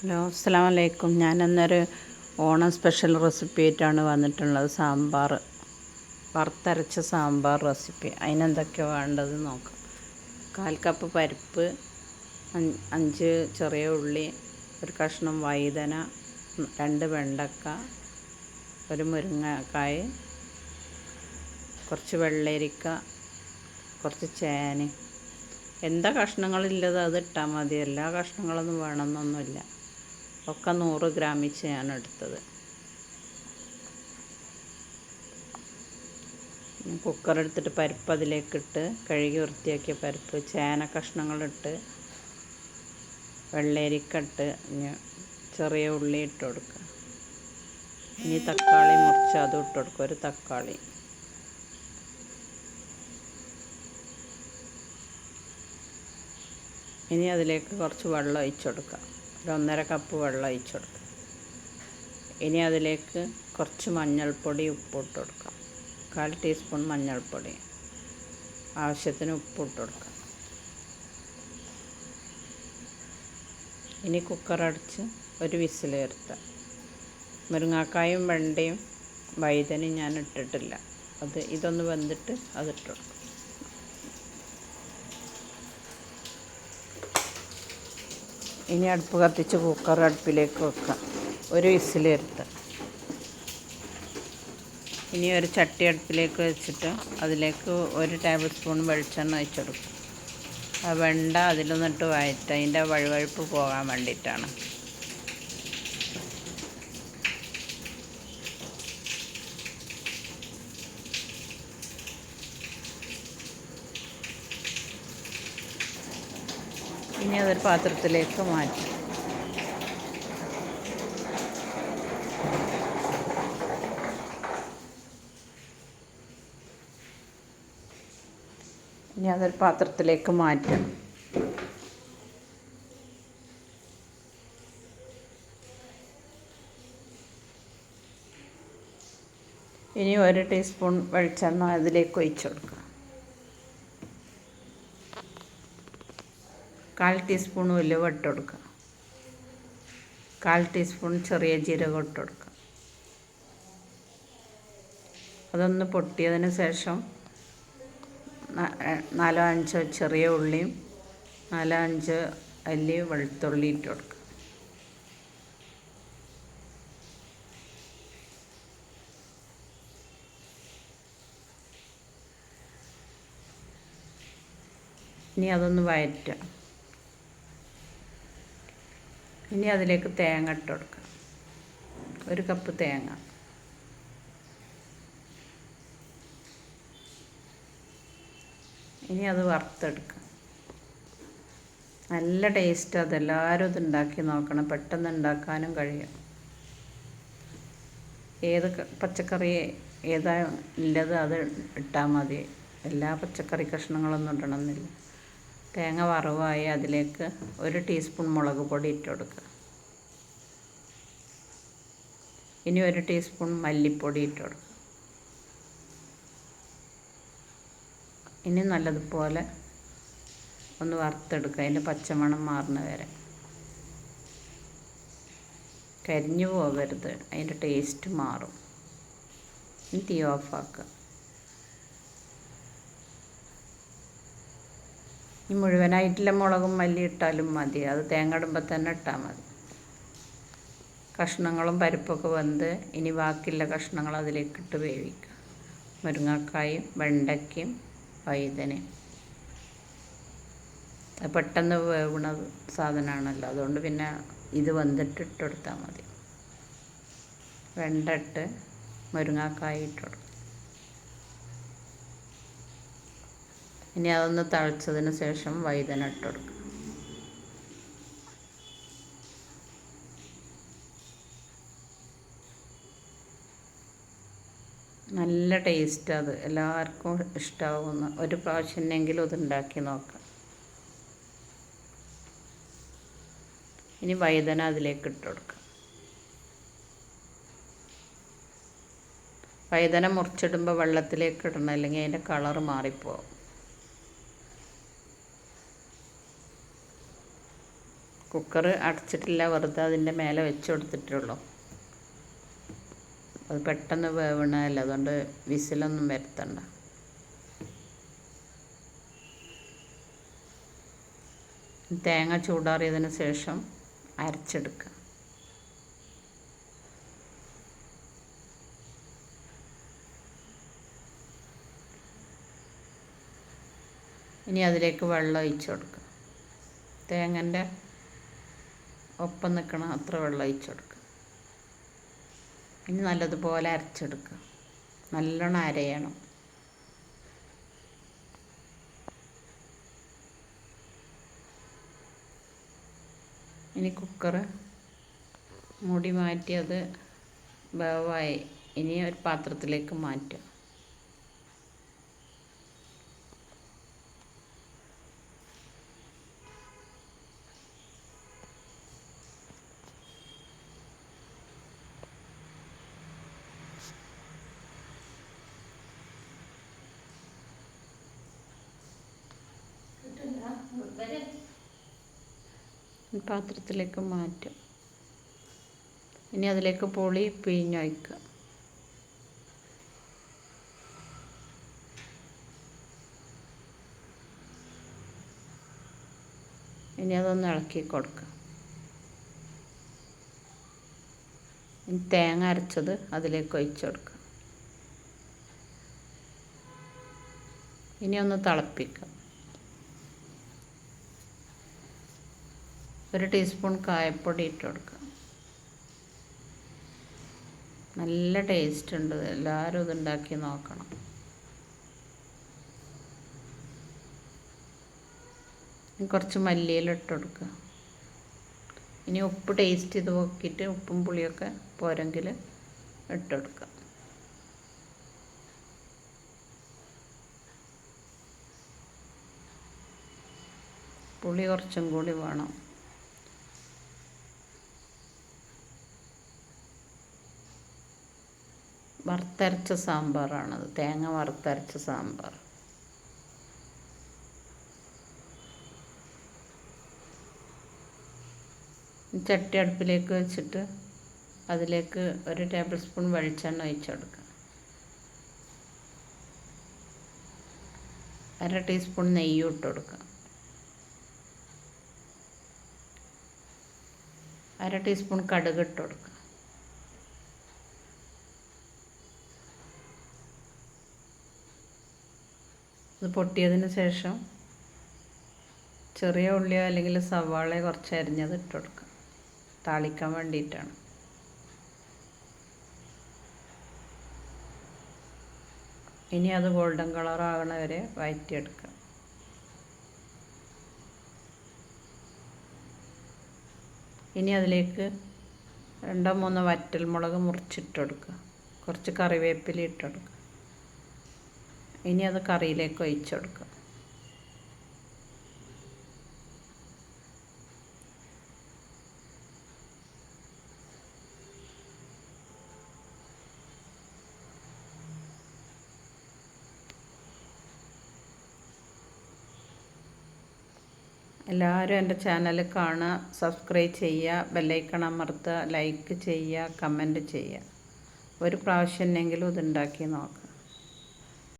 Hello അസ്സാം വലൈക്കും ഞാൻ അന്നൊരു ഓണം സ്പെഷ്യൽ റെസിപ്പി ആയിട്ടാണ് വന്നിട്ടുള്ളത്. സാമ്പാർ വറുത്തരച്ച സാമ്പാർ റെസിപ്പി. അതിനെന്തൊക്കെയാണ് വേണ്ടത് നോക്കാം. കാൽ കപ്പ് പരിപ്പ് അഞ്ച് ചെറിയ ഉള്ളി ഒരു കഷ്ണം വൈതന രണ്ട് വെണ്ടക്ക ഒരു മുരിങ്ങക്കായ് കുറച്ച് വെള്ളരിക്ക കുറച്ച് ചേന. എന്താ കഷ്ണങ്ങളില്ലത്? അത് ഇട്ടാൽ മതി. എല്ലാ കഷ്ണങ്ങളൊന്നും വേണമെന്നൊന്നുമില്ല. ഒക്കെ നൂറ് ഗ്രാം വെച്ചാണ് എടുത്തത്. കുക്കർ എടുത്തിട്ട് പരിപ്പ് അതിലേക്കിട്ട് കഴുകി വൃത്തിയാക്കിയ പരിപ്പ് ചേന കഷ്ണങ്ങളിട്ട് വെള്ളരിക്കട്ട് ചെറിയ ഉള്ളി ഇട്ട് കൊടുക്കുക. ഇനി തക്കാളി മുറിച്ച് അതും ഇട്ട് കൊടുക്കുക ഒരു തക്കാളി. ഇനി അതിലേക്ക് കുറച്ച് വെള്ളം ഒഴിച്ചു കൊടുക്കുക. ഒരു ഒന്നര കപ്പ് വെള്ളം ഒഴിച്ചു കൊടുക്കുക ഇനി അതിലേക്ക് കുറച്ച് മഞ്ഞൾപ്പൊടി ഉപ്പിട്ട് കൊടുക്കാം. കാൽ ടീസ്പൂൺ മഞ്ഞൾപ്പൊടി. ആവശ്യത്തിന് ഉപ്പിട്ട് കൊടുക്കാം. ഇനി കുക്കർ അടച്ച് ഒരു വിസിൽ വരുത്താം. മുരിങ്ങാക്കായും വെണ്ടയും വൈതനും ഞാൻ ഇട്ടിട്ടില്ല. അത് ഇതൊന്ന് വെന്തിട്ട് അതിട്ട് കൊടുക്കും. ഇനി അടുപ്പ് കത്തിച്ച് കുക്കർ അടുപ്പിലേക്ക് വെക്കാം. ഒരു വിസിൽ വരുത്താം. ഇനി ഒരു ചട്ടി അടുപ്പിലേക്ക് വെച്ചിട്ട് അതിലേക്ക് ഒരു ടേബിൾ സ്പൂൺ വെളിച്ചെണ്ണ ഒഴിച്ചെടുക്കും. ആ വെണ്ട അതിലൊന്നിട്ട് വഴറ്റുക അതിന്റെ വഴുവഴുപ്പ് പോകാൻ വേണ്ടിയിട്ടാണ്. ഇനി അതൊരു പാത്രത്തിലേക്ക് മാറ്റി. ഇനി അതൊരു പാത്രത്തിലേക്ക് മാറ്റാം. ഇനി ഒരു ടീസ്പൂൺ വെളിച്ചെണ്ണ അതിലേക്ക് ഒഴിച്ചു കൊടുക്കുക കാൽ ടീസ്പൂൺ ഉലുവ ഇട്ട് കൊടുക്കുക. കാൽ ടീസ്പൂൺ ചെറിയ ജീരകം ഇട്ട് കൊടുക്കുക. അതൊന്ന് പൊട്ടിയതിന് ശേഷം നാലോ അഞ്ചോ ചെറിയ ഉള്ളിയും നാലോ അഞ്ചോ അല്ലി വെളുത്തുള്ളി ഇട്ട് കൊടുക്കുക. ഇനി അതൊന്ന് വയറ്റുക. ഇനി അതിലേക്ക് തേങ്ങ ഇട്ട് കൊടുക്കാം. ഒരു കപ്പ് തേങ്ങ. ഇനി അത് വറുത്തെടുക്കുക നല്ല ടേസ്റ്റ് അതെല്ലാവരും ഇത് ഉണ്ടാക്കി നോക്കണം. പെട്ടെന്ന് ഉണ്ടാക്കാനും കഴിയും. ഏത് പച്ചക്കറി ഏതാ ഉള്ളത് അത് ഇട്ടാൽ മതി. എല്ലാ പച്ചക്കറി കഷ്ണങ്ങളൊന്നും ഇടണമെന്നില്ല. തേങ്ങ വറവായി അതിലേക്ക് ഒരു ടീസ്പൂൺ മുളക് പൊടി ഇട്ട് കൊടുക്കുക. ഇനി ഒരു ടീസ്പൂൺ മല്ലിപ്പൊടി ഇട്ട് കൊടുക്കുക. ഇനി നല്ലതുപോലെ ഒന്ന് വറുത്തെടുക്കുക. അതിന്റെ പച്ചമണം മാറുന്ന വരെ. കരിഞ്ഞു പോകരുത്. അതിന്റെ ടേസ്റ്റ് മാറും. ഇനി തീ ഓഫാക്കുക ഈ മുഴുവനായിട്ടുള്ള മുളകും മല്ലി ഇട്ടാലും മതി. അത് തേങ്ങ ഇടുമ്പോൾ തന്നെ ഇട്ടാൽ മതി. കഷ്ണങ്ങളും പരിപ്പൊക്കെ വെന്ത് ഇനി ബാക്കിയുള്ള കഷ്ണങ്ങൾ അതിലേക്ക് ഇട്ട് വേവിക്കുക. മുരിങ്ങക്കായും വെണ്ടയ്ക്കയും വൈതനയും പെട്ടെന്ന് വേവണ സാധനമാണല്ലോ അതുകൊണ്ട് പിന്നെ ഇത് വന്നിട്ട് കൊടുത്താൽ മതി. വെണ്ട ഇട്ട് മുരിങ്ങക്കായ ഇട്ട് ഇനി അതൊന്ന് തളിച്ചതിന് ശേഷം വൈദന ഇട്ട് നല്ല ടേസ്റ്റ് അത്. എല്ലാവർക്കും ഇഷ്ടമാവുന്ന ഒരു പ്രാവശ്യമെങ്കിലും അത് ഉണ്ടാക്കി നോക്കാം. ഇനി വൈദന അതിലേക്ക് ഇട്ട് കൊടുക്കുക വൈതന മുറിച്ചിടുമ്പോൾ വെള്ളത്തിലേക്ക് ഇടണം അല്ലെങ്കിൽ അതിന്റെ കളറ് മാറിപ്പോവും. കുക്കർ അടച്ചിട്ടില്ല വെറുതെ അതിന്റെ മേലെ വെച്ച് കൊടുത്തിട്ടുള്ളൂ അത് പെട്ടെന്ന് വേവണമല്ല അതുകൊണ്ട് വിസിലൊന്നും വരുത്തണ്ട. തേങ്ങ ചൂടാറിയതിന് ശേഷം അരച്ചെടുക്കുക. ഇനി അതിലേക്ക് വെള്ളം ഒഴിച്ചു കൊടുക്കുക. തേങ്ങന്റെ ഒപ്പം നിൽക്കണം അത്ര വെള്ളം ഒഴിച്ചെടുക്കുക ഇനി നല്ലതുപോലെ അരച്ചെടുക്കുക. നല്ലോണം അരയണം. ഇനി കുക്കറ് മൂടി മാറ്റി അത് വേവായി. ഇനി ഒരു പാത്രത്തിലേക്ക് മാറ്റുക. പാത്രത്തിലേക്ക് മാറ്റും. ഇനി അതിലേക്ക് പുളി പിഴിഞ്ഞൊഴിക്കുക ഇനി അതൊന്ന് ഇളക്കി കൊടുക്കുക. ഇനി തേങ്ങ അരച്ചത് അതിലേക്ക് ഒഴിച്ചു കൊടുക്കുക. ഇനി ഒന്ന് തിളപ്പിക്കുക. ഒരു ടീസ്പൂൺ കായപ്പൊടി ഇട്ട് കൊടുക്കുക. നല്ല ടേസ്റ്റ് ഉണ്ട്. എല്ലാവരും ഇത് ഉണ്ടാക്കി നോക്കണം. കുറച്ച് മല്ലിയിലിട്ട് കൊടുക്കുക. ഇനി ഉപ്പ് ടേസ്റ്റ് ചെയ്ത് നോക്കിയിട്ട് ഉപ്പും പുളിയൊക്കെ പോരെങ്കിൽ ഇട്ട് കൊടുക്കുക. പുളി കുറച്ചും കൂടി വേണം. വറുത്തരച്ച സാമ്പാറാണത് തേങ്ങ വറുത്തരച്ച സാമ്പാർ. ചട്ടി അടുപ്പിലേക്ക് വെച്ചിട്ട് അതിലേക്ക് ഒരു ടേബിൾ സ്പൂൺ വെളിച്ചെണ്ണ ഒഴിച്ചു കൊടുക്കുക. അര ടീസ്പൂൺ നെയ്യും ഇട്ട് കൊടുക്കുക. അര ടീസ്പൂൺ കടുക് ഇട്ട് കൊടുക്കുക. ഇത് പൊട്ടിയതിന് ശേഷം ചെറിയ ഉള്ളിയോ അല്ലെങ്കിൽ സവാളയോ കുറച്ച് അരിഞ്ഞത് ഇട്ട് കൊടുക്കുക. താളിക്കാൻ വേണ്ടിയിട്ടാണ്. ഇനി അത് ഗോൾഡൻ കളർ ആകണ വരെ ഇനി അതിലേക്ക് രണ്ടോ മൂന്നോ വറ്റൽമുളക് മുറിച്ചിട്ട് കൊടുക്കുക. കുറച്ച് കറിവേപ്പില ഇട്ട് ഇനി അത് കറിയിലേക്ക് ഒഴിച്ചു കൊടുക്കുക. എല്ലാവരും എന്റെ ചാനൽ കാണുക സബ്സ്ക്രൈബ് ചെയ്യുക ബെല്ലൈക്കൺ അമർത്തുക ലൈക്ക് ചെയ്യുക കമന്റ് ചെയ്യുക. ഒരു പ്രാവശ്യം എന്നെങ്കിലും ഇതുണ്ടാക്കി നോക്കുക